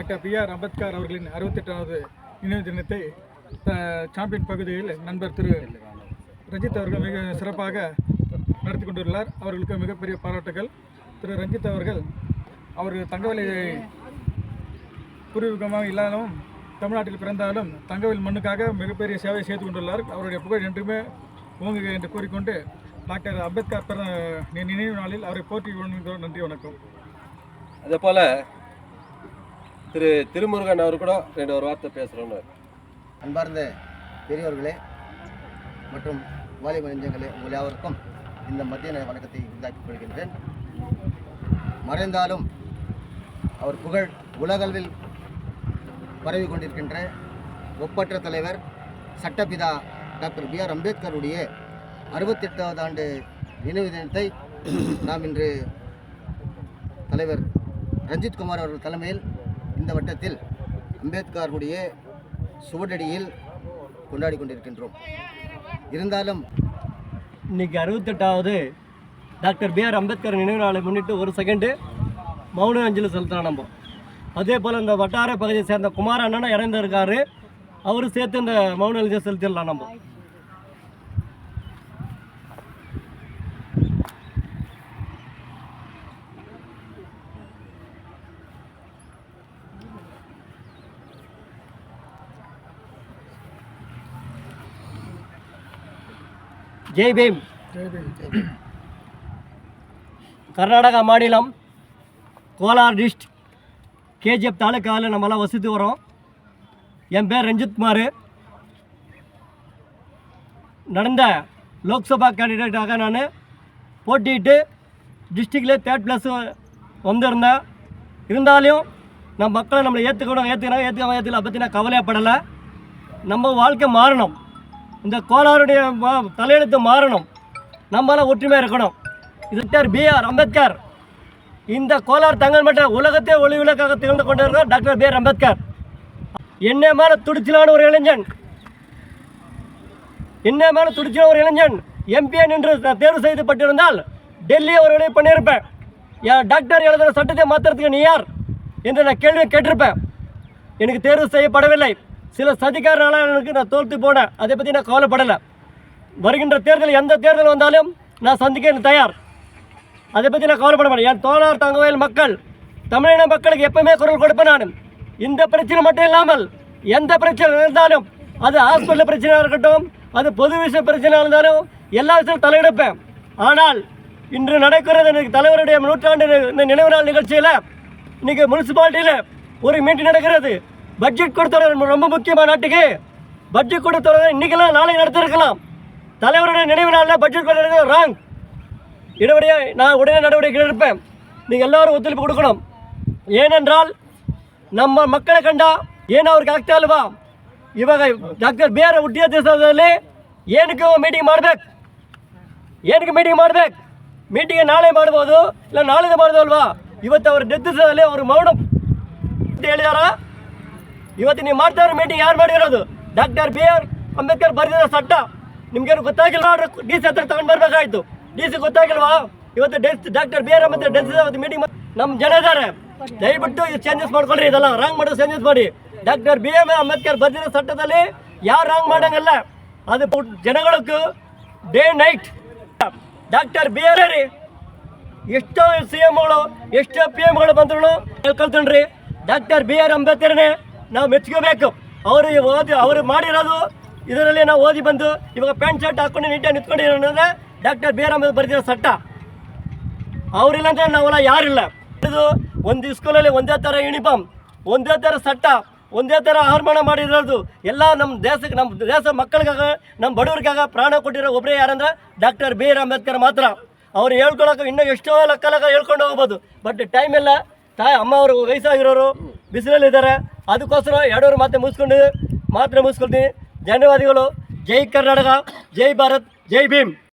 Doctor B R Ambedkar அவர்களின் அறுபத்தெட்டாவது நினைவு தினத்தை சாம்பியன் பகுதியில் நண்பர் திரு ரஞ்சித் அவர்கள் மிக சிறப்பாக நடத்தி கொண்டுள்ளார். அவர்களுக்கு மிகப்பெரிய பாராட்டுகள். திரு ரஞ்சித் அவர்கள் அவர் தங்கவலையை பூர்வீகமாக இல்லாலும் தமிழ்நாட்டில் பிறந்தாலும் தங்கவேல் மண்ணுக்காக மிகப்பெரிய சேவை செய்து கொண்டுள்ளார். அவருடைய புகழ் என்றுமே ஓங்குக என்று கூறிக்கொண்டு டாக்டர் அம்பேத்கர் பிற நினைவு நாளில் அவரை போற்றி நன்றி வணக்கம். அதே போல் திரு திருமுருகன் அவர் கூட ரெண்டு ஒரு வார்த்தை பேசுகிறோன்னு அன்பார்ந்த பெரியவர்களே மற்றும் வாலிப நெஞ்சங்களே உங்கள் யாவருக்கும் இந்த மத்திய நேர வணக்கத்தை உண்டாக்கிக் கொள்கின்றேன். மறைந்தாலும் அவர் புகழ் உலகளவில் பரவி கொண்டிருக்கின்ற ஒப்பற்ற தலைவர் சட்டபிதா டாக்டர் பி ஆர் அம்பேத்கருடைய அறுபத்தெட்டாவது ஆண்டு நினைவு தினத்தை நாம் இன்று தலைவர் ரஞ்சித் குமார் அவர்கள் தலைமையில் இந்த வட்டத்தில் அம்பேத்கருடைய சுவடடியில் கொண்டாடி கொண்டிருக்கின்றோம் இருந்தாலும் இன்னைக்கு அறுபத்தெட்டாவது டாக்டர் பிஆர் அம்பேத்கர் நினைவு நாளை முன்னிட்டு ஒரு செகண்டு மௌன அஞ்சலி செலுத்தலாம் நம்ம. அதே போல் இந்த வட்டார பகுதியை சேர்ந்த குமார் அண்ணனும் இறந்திருக்காரு அவரும் சேர்த்து இந்த மௌன அஞ்சலி செலுத்திடலாம் நம்ம. ஜெய் பீம். கர்நாடகா மாநிலம் கோலார் டிஸ்ட் கேஜிஎஃப் தாலுக்காவில் நம்மளாம் வசித்து வரோம். என் பேர் ரஞ்சித் குமார். நடந்த லோக்சபா கேண்டிடேட்டாக நான் போட்டிட்டு டிஸ்ட்ரிக்டில் தேர்ட் ப்ளஸ் வந்திருந்தேன். இருந்தாலும் நம்ம மக்களை நம்மளை ஏற்றுக்கணும் ஏற்றுக்கணும் ஏற்றுக்காம ஏற்றுக்கலாம் பற்றி நான் கவலையப்படலை. நம்ம வாழ்க்கை மாறணும். இந்த கோலாருடைய தலையெழுத்து மாறணும். நம்மளாம் ஒற்றுமையாக இருக்கணும். இது டாக்டர் பிஆர் அம்பேத்கர். இந்த கோலார் தங்கள் மட்ட உலகத்தை ஒளி விளக்காக திகழ்ந்து கொண்டிருக்கிறார் டாக்டர் பிஆர் அம்பேத்கர். என்ன மேலே துடிச்சலான ஒரு இளைஞன். என்ன மேலே துடிச்சலான ஒரு இளைஞன். எம்பிஏ நின்று தேர்வு செய்யப்பட்டிருந்தால் ஒரு அவர்களை பண்ணியிருப்பேன். டாக்டர் எழுதுகிற சட்டத்தை மாற்றுறதுக்கு நீ யார்? என்று நான் கேள்வி கேட்டிருப்பேன். எனக்கு தேர்வு செய்யப்படவில்லை. சில சதிகாரனாளர்களுக்கு நான் தோல்த்து போனேன். அதை பற்றி நான் கவலைப்படலை. வருகின்ற தேர்தல் எந்த தேர்தல் வந்தாலும் நான் சந்திக்க தயார். அதை பற்றி நான் கவலைப்பட மாட்டேன். என் தோழர் தங்கவயல் மக்கள் தமிழின மக்களுக்கு எப்பவுமே குரல் கொடுப்பேன் நான். இந்த பிரச்சனை மட்டும் இல்லாமல் எந்த பிரச்சனை இருந்தாலும் அது ஹாஸ்பிட்டல் பிரச்சனையாக இருக்கட்டும் அது பொது விஷய பிரச்சனையாக இருந்தாலும் எல்லா விஷயத்திலும் தலையெடுப்பேன். ஆனால் இன்று நடக்கிறது எனக்கு தலைவருடைய நூற்றாண்டு இந்த நினைவு நாள் நிகழ்ச்சியில் இன்றைக்கி முனிசிபாலிட்டியில் ஒரு மீட்டிங் நடக்கிறது. பட்ஜெட் கொடுத்தவர் ரொம்ப முக்கியமான நாட்டுக்கு பட்ஜெட் கொடுத்தவர் இன்னைக்கெல்லாம் நாளை நடத்திருக்கலாம் தலைவருடைய நினைவு நாளில் பட்ஜெட் கொடுத்தது ராங் இடவடியாக நான் உடனே நடவடிக்கை எடுப்பேன் நீங்கள் எல்லாரும் ஒத்துழைப்பு கொடுக்கணும் ஏனென்றால் ನಮ್ಮ ಮಕ್ಕಳ ಕಂಡ ಏನು ಅವ್ರಿಗೆ ಆಗ್ತಾ ಇಲ್ವಾ ಇವಾಗ ಡಾಕ್ಟರ್ ಬಿ ಆರ್ ಹುಟ್ಟಿದ ದಿವಸದಲ್ಲಿ ಏನಕ್ಕೆ ಮೀಟಿಂಗ್ ಮಾಡ್ಬೇಕು ಏನಕ್ಕೆ ಮೀಟಿಂಗ್ ಮಾಡ್ಬೇಕು ಮೀಟಿಂಗ್ ನಾಳೆ ಮಾಡ್ಬೋದು ಇಲ್ಲ ನಾಳೆ ಮಾಡೋದಲ್ವಾ ಇವತ್ತು ಅವ್ರ ಡೆತ್ ದಿವಸದಲ್ಲಿ ಅವರು ಮೌನ ಅಂತ ಹೇಳಿದಾರ ಇವತ್ತು ನೀವು ಮಾಡ್ತಾ ಇರೋ ಮೀಟಿಂಗ್ ಯಾರು ಮಾಡಿರೋದು? ಡಾಕ್ಟರ್ ಬಿ ಆರ್ ಅಂಬೇಡ್ಕರ್ ಬರೆದಿರೋ ಸಟ್ಟ. ನಿಮ್ಗೇನು ಗೊತ್ತಾಗಿಲ್ಲ? ಡಿ ಸಿ ಹತ್ರ ತಗೊಂಡು ಬರಬೇಕಾಯ್ತು. ಡಿ ಸಿ ಗೊತ್ತಾಗಿಲ್ವಾ? ಇವತ್ತು ಡೆಸ್ಟ್ ಡಾಕ್ಟರ್ ಬಿ ಆರ್ ಅಂಬೇಡ್ಕರ್ ಇದೆ. ಮೀಟಿಂಗ್ ನಮ್ಮ ಜನ ಇದ್ದಾರೆ ದಯವಿಟ್ಟು ಇದು ಚೇಂಜಸ್ ಮಾಡ್ಕೊಳ್ರಿ. ಇದೆಲ್ಲ ರಾಂಗ್ ಮಾಡೋ ಚೇಂಜಸ್ ಮಾಡಿ. ಡಾಕ್ಟರ್ ಬಿ ಎಂ ಅಂಬೇಡ್ಕರ್ ಬರೆದಿರೋ ಸಟ್ಟದಲ್ಲಿ ಯಾರು ರಾಂಗ್ ಮಾಡಂಗಿಲ್ಲ. ಅದು ಜನಗಳಕ್ಕೆ day night doctor B R ರೀ ಎಷ್ಟೋ ಸಿ ಎಮ್ಗಳು ಎಷ್ಟೋ ಪಿ ಎಮ್ಗಳು ಬಂದ್ರು ಹೇಳ್ಕೊಳ್ತೀನಿ ಡಾಕ್ಟರ್ ಬಿ ಆರ್ ಅಂಬೇಡ್ಕರ್ನೇ ನಾವು ಮೆಚ್ಕೋಬೇಕು ಅವರು ಓದಿ, ಅವರು ಮಾಡಿರೋದು ಇದರಲ್ಲಿ ನಾವು ಓದಿ ಬಂದು ಇವಾಗ ಪ್ಯಾಂಟ್ ಶರ್ಟ್ ಹಾಕೊಂಡು ನೀಟಾಗಿ ನಿಂತ್ಕೊಂಡಿರೋದ್ರೆ ಡಾಕ್ಟರ್ ಬಿ ಆರ್ ಸಟ್ಟ. ಅವರಿಲ್ಲ ಅಂದ್ರೆ ನಾವೆಲ್ಲ ಯಾರಿಲ್ಲ. ಇದು ಒಂದು ಸ್ಕೂಲಲ್ಲಿ ಒಂದೇ ಥರ ಯೂನಿಫಾರ್ಮ್ ಒಂದೇ ಥರ ಸಟ್ಟ, ಒಂದೇ ಥರ ಆಹಾರಮಾನ ಮಾಡಿರೋದು. ಎಲ್ಲ ನಮ್ಮ ದೇಶಕ್ಕೆ ನಮ್ಮ ದೇಶ ಮಕ್ಕಳಿಗಾಗ ನಮ್ಮ ಬಡವರಿಗಾಗ ಪ್ರಾಣ ಕೊಟ್ಟಿರೋ ಒಬ್ಬರೇ ಯಾರಂದ್ರೆ ಡಾಕ್ಟರ್ ಬಿ ಆರ್ ಅಂಬೇಡ್ಕರ್ ಮಾತ್ರ. ಅವ್ರು ಹೇಳ್ಕೊಳಕ್ಕೆ ಇನ್ನೂ ಎಷ್ಟೋ ಲಕ್ಕ ಲಕ್ಕ ಹೇಳ್ಕೊಂಡು ಹೋಗ್ಬೋದು. ಬಟ್ ಟೈಮ್ ಎಲ್ಲ ತಾಯಿ, ಅಮ್ಮ ಅವರು ವಯಸ್ಸಾಗಿರೋರು ಬಿಸಿಲಲ್ಲಿದ್ದಾರೆ. ಅದಕ್ಕೋಸ್ಕರ ಎರಡೂರು ಮಾತ್ರ ಮುಗಿಸ್ಕೊಂಡು ಮಾತ್ರ ಮುಗಿಸ್ಕೊಳ್ತೀನಿ. ಧನ್ಯವಾದಗಳು. ಜೈ ಕರ್ನಾಟಕ. ಜೈ ಭಾರತ್. ಜೈ ಭೀಮ್.